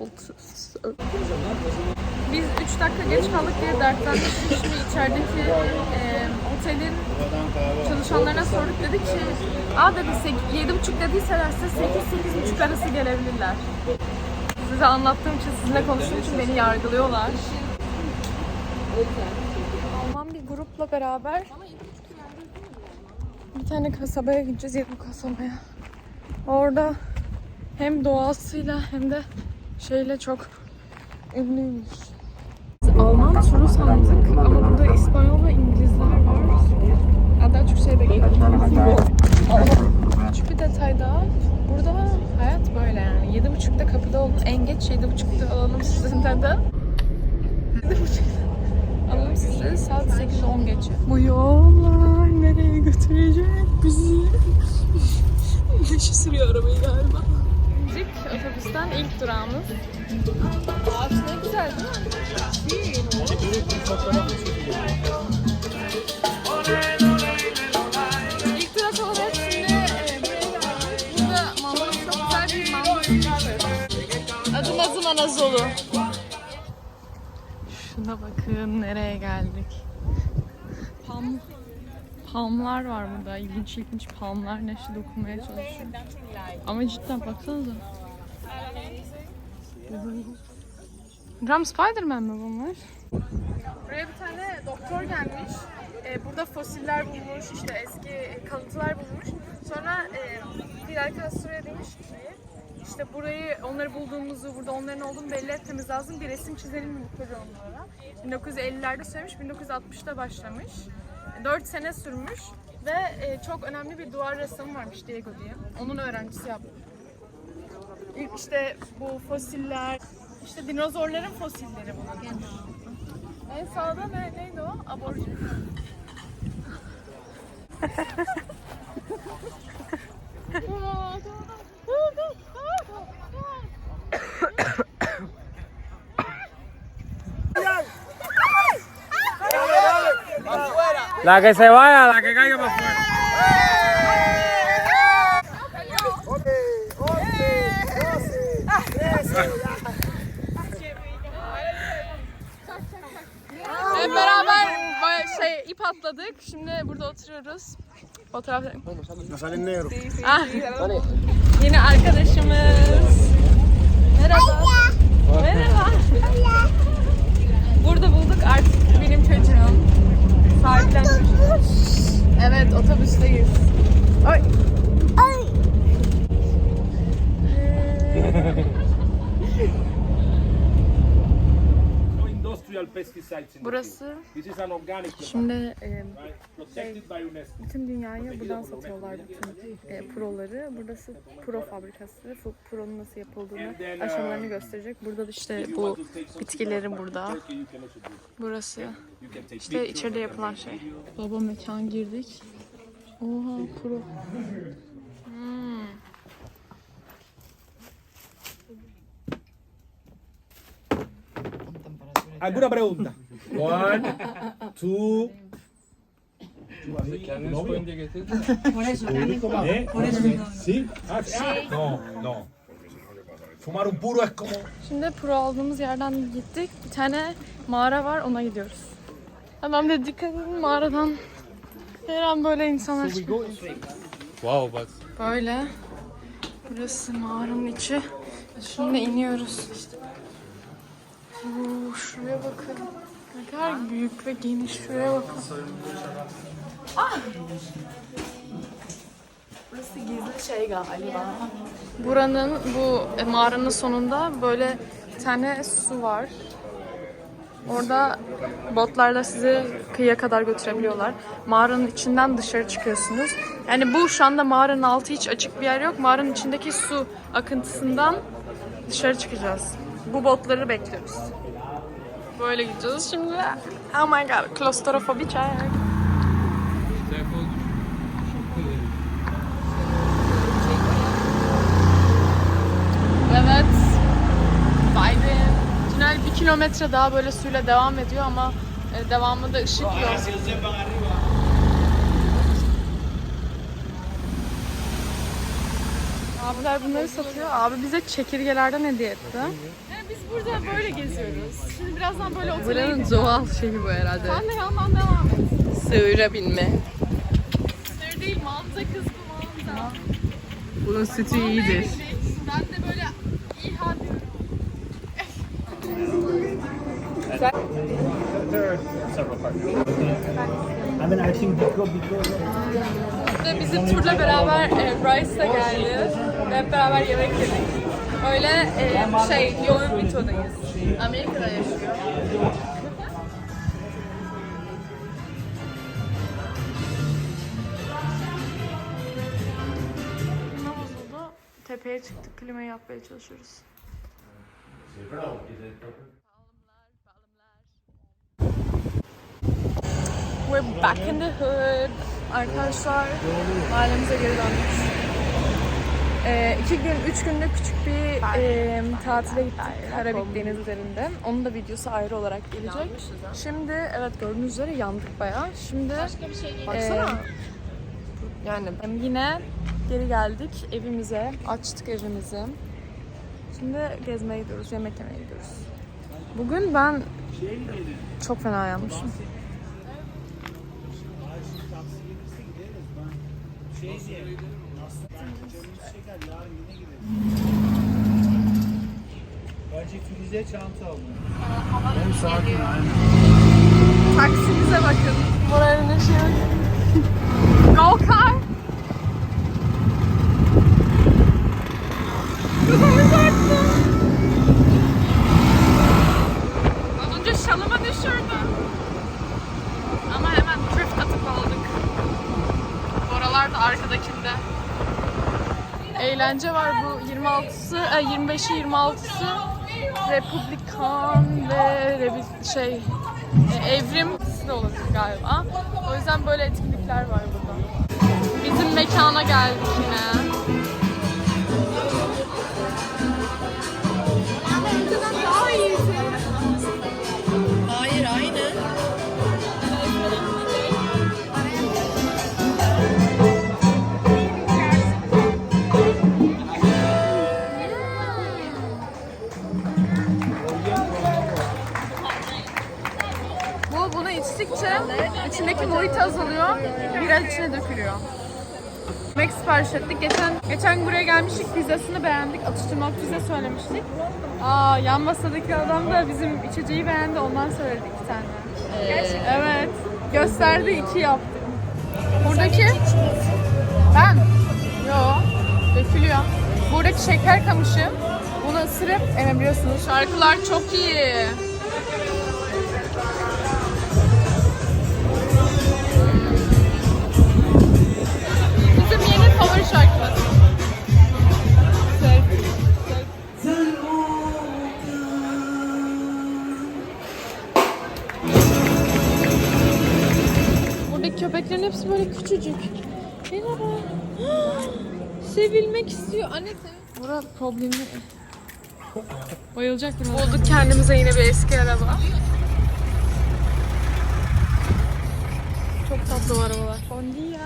6. Biz 3 dakika geç kaldık diye dertlendik. Şimdi içerideki e, otelin çalışanlarına sorduk dedik ki Aa dedi 7.30 dediyseler size 8-8.30 arası gelebilirler. Size anlattığım için, sizinle konuştuğum için beni yargılıyorlar. Alman bir grupla beraber bir tane kasabaya gideceğiz ya bu kasabaya. Orada hem doğasıyla hem de şeyle çok ünlüymüş. Alman turu sandık ama burada İspanyol ve İngilizler var. Hatta şey bekliyorum. Küçük bir detay daha. Burada hayat böyle yani. Yedi buçukta kapıda olun. En geç yedi buçukta alalım sizin de. Yedi buçukta alalım sizi. Saat 8-10 geçe. Bu yollar nereye götürecek bizi? Yaşı sürüyor arabayı galiba. Müzik otobüsten ilk durağımız. Ağaç ne güzel değil mi? İlk durak olarak şimdi e. Adım adım Anadolu. Şuna bakın nereye geldik. Palmlar var burada. İlginç ilginç palmlar neşe dokunmaya çalışıyor. Ama cidden baksanıza. Ram Spiderman mi bunlar? Buraya bir tane doktor gelmiş. Ee, burada fosiller bulmuş, işte eski kalıntılar bulmuş. Sonra e, Fidel Castro'ya demiş ki işte burayı, onları bulduğumuzu, burada onların olduğunu belli etmemiz lazım. Bir resim çizelim mi onlara. 1950'lerde söylemiş, 1960'da başlamış. 4 sene sürmüş ve e, çok önemli bir duvar ressamı varmış Diego diye. Onun öğrencisi yaptı. İlk işte bu fosiller, işte dinozorların fosilleri bunlar. En sağda ne, neydi o? Aborjin. La que se vaya, la que caiga para afuera. Hep beraber şey ip atladık. Şimdi burada oturuyoruz. Fotoğraf. Ah, yeni arkadaşımız. Merhaba. Merhaba. Burada bulduk artık benim çocuğum. Sahiplenmiş. Evet otobüsteyiz. Ay. No industrial pesticides in the Burası field. This is an organic plant, şimdi e, UNESCO. bütün dünyaya buradan satıyorlar bütün e, proları. Burası pro fabrikası. Pro'nun nasıl yapıldığını, aşamalarını gösterecek. Burada da işte bu bitkilerin burada. Burası işte içeride yapılan şey. Baba mekan girdik. Oha pro. ¿Alguna pregunta? One, two, ¿Eh? ¿Sí? Ah, ah, No, no. Fumar un puro es como... Şimdi pro aldığımız yerden gittik. Bir tane mağara var ona gidiyoruz. Tamam da dikkat edin mağaradan. Her an böyle insanlar çıkıyor. Wow, but Böyle. Burası mağaranın içi. Şimdi iniyoruz. Oo, şuraya bakın. Ne kadar büyük ve geniş. Şuraya bakın. Ah! Burası gizli şey galiba. Buranın bu mağaranın sonunda böyle bir tane su var. Orada botlarla sizi kıyıya kadar götürebiliyorlar. Mağaranın içinden dışarı çıkıyorsunuz. Yani bu şu anda mağaranın altı hiç açık bir yer yok. Mağaranın içindeki su akıntısından dışarı çıkacağız. Bu botları bekliyoruz. Böyle gideceğiz şimdi. Oh my god, klostrofobi check. Evet. Biden. Tünel bir kilometre daha böyle suyla devam ediyor ama e, devamında ışık yok. Abiler bunları satıyor. Abi bize çekirgelerden hediye etti. Burada böyle geziyoruz. Şimdi birazdan böyle otele Buranın doğal şeyi bu herhalde. Sen de yandan devam et. Sığıra binme. Sır değil manta kız bu manta. Bunun sütü iyidir. Ben de böyle İHA diyorum. There are several partners. I mean, I think because, because Ve bizim turla beraber e, Bryce da geldi. Ve hep beraber yemek yedik. Öyle e, şey, yoğun bir turdayız. Amerika'da yaşıyor. Tepeye çıktık, klimayı yapmaya çalışıyoruz. We're back in the hood. Arkadaşlar mahallemize geri döndük. Ee, iki gün, üç günde küçük bir e, tatile gittik Karabük Deniz üzerinde. Onun da videosu ayrı olarak gelecek. Şimdi evet gördüğünüz üzere yandık bayağı. Şimdi Baksana. Yani yine geri geldik evimize. Açtık evimizi. Şimdi gezmeye gidiyoruz, yemek yemeye gidiyoruz. Bugün ben çok fena yanmışım. Bence Filiz'e çanta alın. Taksimize bakın. Moralin ışığı. Go car. Eğlence var bu 26'sı, e, 25'i 26'sı Republikan ve Rebi- şey e, evrim de olabilir galiba. O yüzden böyle etkinlikler var burada. Bizim mekana geldik yine. Daha iyiydi. İçine dökülüyor. Yemek sipariş ettik. Geçen geçen buraya gelmiştik, pizzasını beğendik. Atıştırmalık pizza söylemiştik. Aa, yan masadaki adam da bizim içeceği beğendi, ondan söyledik iki tane. Gerçekten? Evet. Gösterdi, iki yaptı. Buradaki... Ben? Yo. Dökülüyor. Buradaki şeker kamışı. Bunu ısırıp emebiliyorsunuz. Şarkılar çok iyi. Favori şarkımız. Köpeklerin hepsi böyle küçücük. Merhaba. Sevilmek istiyor. Anne sev. Bura problemi. Bayılacak burada. Bulduk kendimize yine bir eski araba. Çok tatlı o arabalar. Bon dia.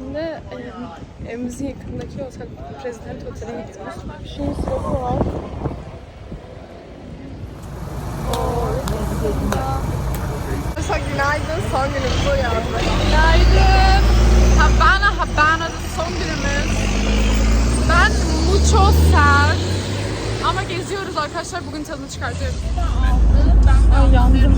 Şimdi e, evimizin yakındaki otel, Prezident Oteli'ne gidiyoruz. Şimdi sırası var. Mesela günaydın son günümüz o yazdı. Günaydın. Havana Habana'da son günümüz. Ben mucho sad. Ama geziyoruz arkadaşlar. Bugün tadını çıkartıyoruz. Ay yandım.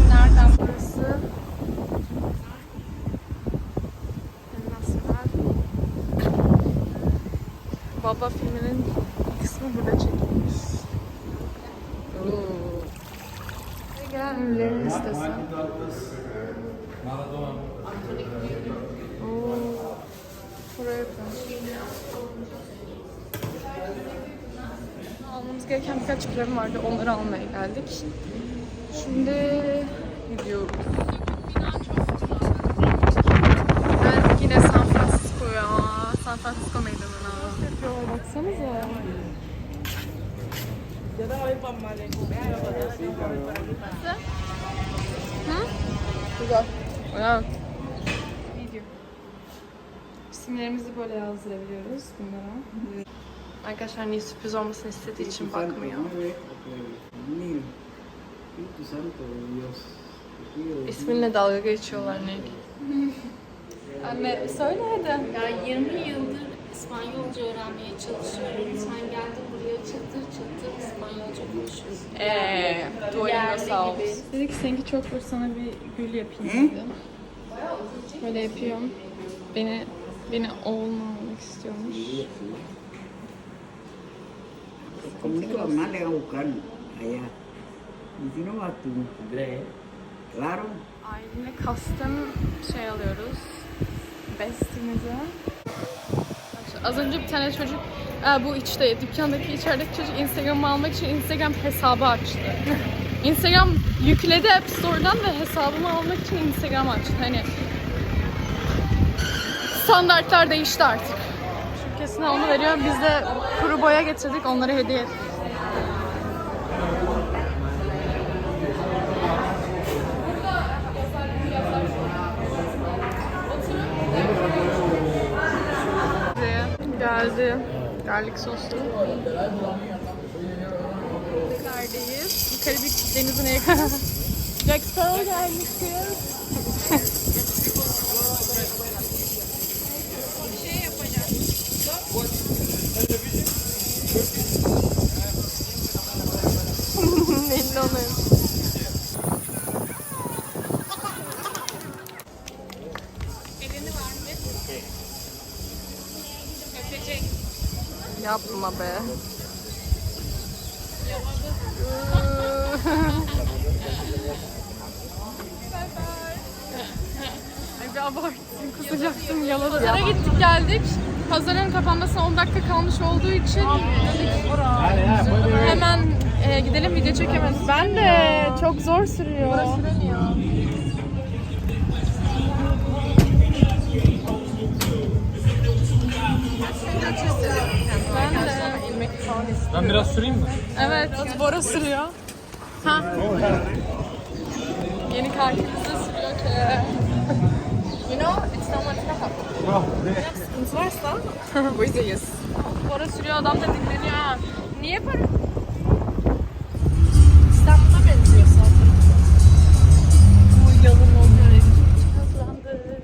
Baba filminin kısmı burada çekilmiş. Gelen listesi. Oo, Buraya. Almamız gereken birkaç krem vardı. Onları almaya geldik. Şimdi gidiyoruz. Hı? Güzel. Ya. İsimlerimizi böyle yazdırabiliyoruz bunlara. Arkadaşlar niye sürpriz olmasını istediği için bakmıyor. İsminle dalga geçiyorlar Nil. Anne söyle hadi. Ya 20 yıldır İspanyolca öğrenmeye çalışıyorum. Sen geldin buraya konuşuyorsun. Eee, Duolingo. Dedi ki seninki çok hoş sana bir gül yapayım dedi. Böyle yapıyorum. Beni beni oğluna almak istiyormuş. Con mis hermanos le van a buscar allá. Y si no vas tú. Claro. Ailemle custom şey alıyoruz. Bestimize. Az önce bir tane çocuk, Bu içte, dükkandaki içerideki çocuk Instagram'ı almak için Instagram hesabı açtı. Instagram yükledi App Store'dan ve hesabımı almak için Instagram açtı. Hani standartlar değişti artık. Kesin onu veriyor. Biz de kuru boya getirdik, onlara hediye ettik. Geldi. Garlic soslu. Yukarıdayız. Karabük denizine yakın. Jack Sparrow gelmiş Yapma be. Ay bir abarttın, kusacaktım yaladı. Pazara gittik geldik. Pazarın kapanmasına 10 dakika kalmış olduğu için hemen e, gidelim video çekemedim. Ben de çok zor sürüyor. Ben biraz süreyim mi? Evet, Bora sürüyor. Ha. Yeni kartımız da sürüyor ki. You know, it's not much happen. Sıkıntı varsa buradayız. Bora sürüyor, adam da dinleniyor. ha. Niye para? İstanbul'a benziyor zaten. Bu yalın oluyor. Kazandık.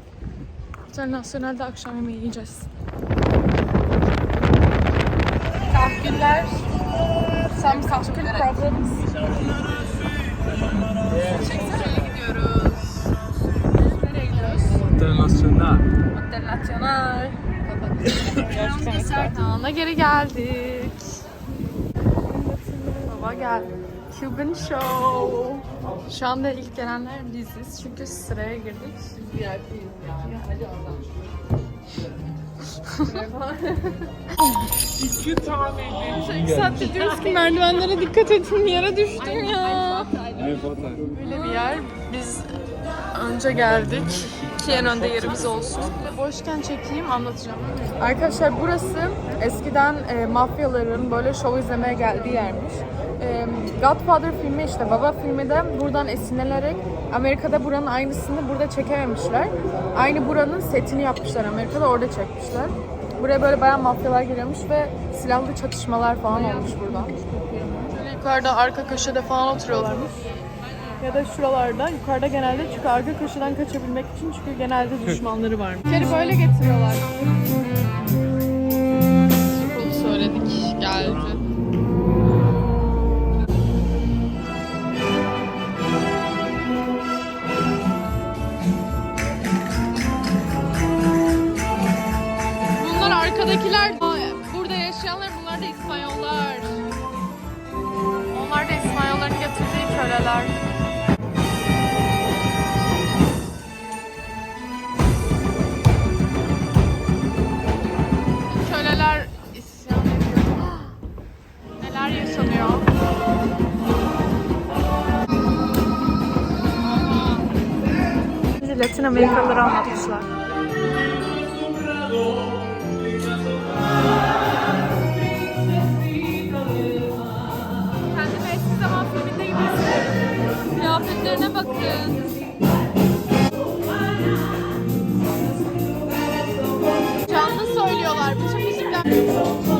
Internasyonel'de akşam yemeği yiyeceğiz. Kahküller. Some kahkül problems. Çeksene gidiyoruz. Nereye gidiyoruz? Internasyonel. Internasyonel. Serkan'a geri geldik. Baba geldi. Cuban Show. Şu anda ilk gelenler biziz çünkü sıraya girdik. İki saattir diyoruz ki merdivenlere dikkat edin yere düştüm ya. Böyle bir yer. Biz önce geldik. Ki en önde yerimiz olsun. Boşken çekeyim anlatacağım. Arkadaşlar burası eskiden e, mafyaların böyle şov izlemeye geldiği yermiş. E, Godfather filmi işte Baba filmi de buradan esinlenerek Amerika'da buranın aynısını burada çekememişler. Aynı buranın setini yapmışlar Amerika'da orada çekmişler. Buraya böyle bayağı mafyalar giriyormuş ve silahlı çatışmalar falan olmuş buradan. Şöyle yukarıda arka köşede falan oturuyorlarmış. Ya da şuralarda. Yukarıda genelde çünkü arka köşeden kaçabilmek için çünkü genelde düşmanları var. İçeri böyle getiriyorlar. Bunu söyledik. Geldi. Getirdiği köleler. İsyan ediyor. Neler yaşanıyor? Latin Amerikalıları anlatmışlar. Canlı söylüyorlar bütün müzikler.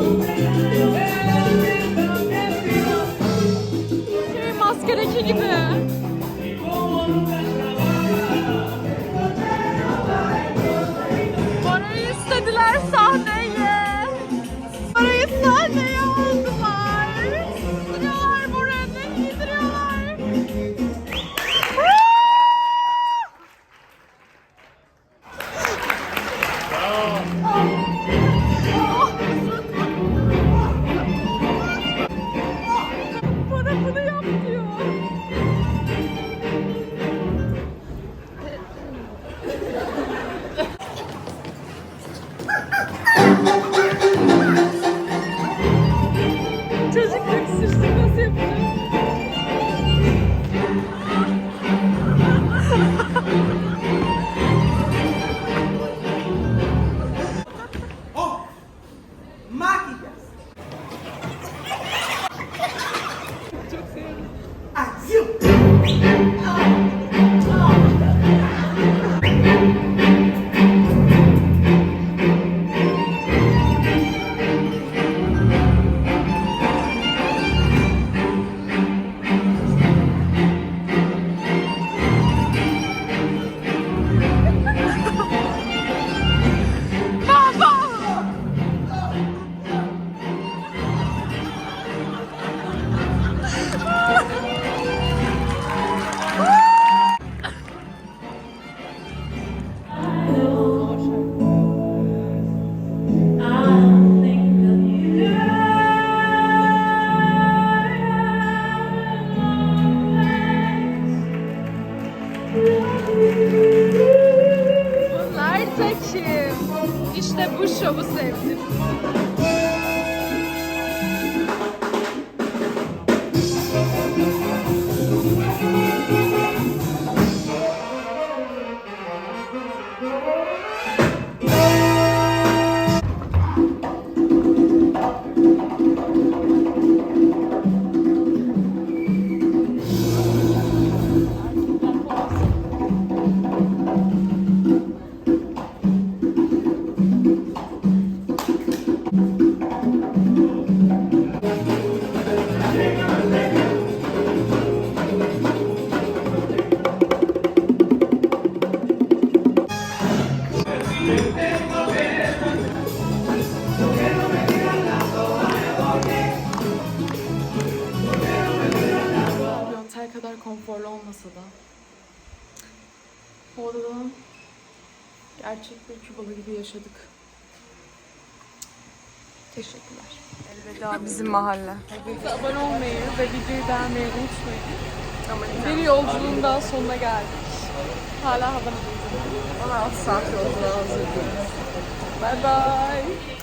Gerçek bir Kübalı gibi yaşadık. Teşekkürler. Elveda bizim mahalle. Abone olmayı ve videoyu beğenmeyi unutmayın. Bir yolculuğun daha sonuna geldik. Hala Havana'dayız. 16 saat yolculuğa hazır değiliz. Bye bye.